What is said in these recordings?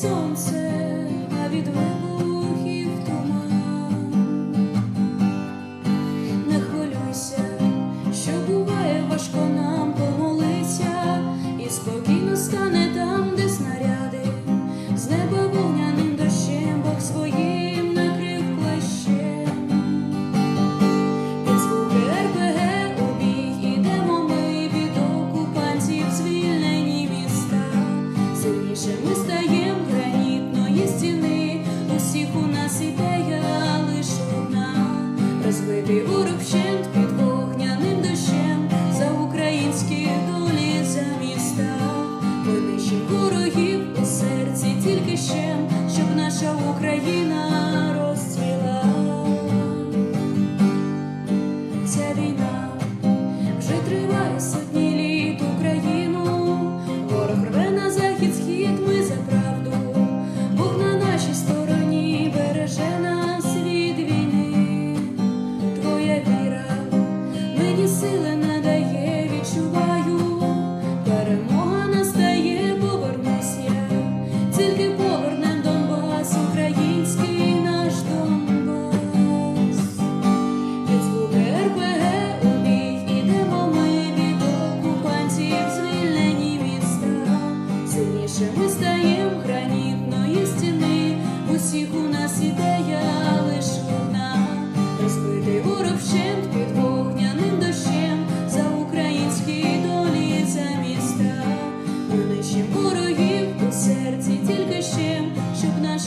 сонце, а від мене. ти вщент під вогняним дощем, за українські долі за міста, Винищив ворогів у серці тільки щем, щоб наша Україна.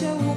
show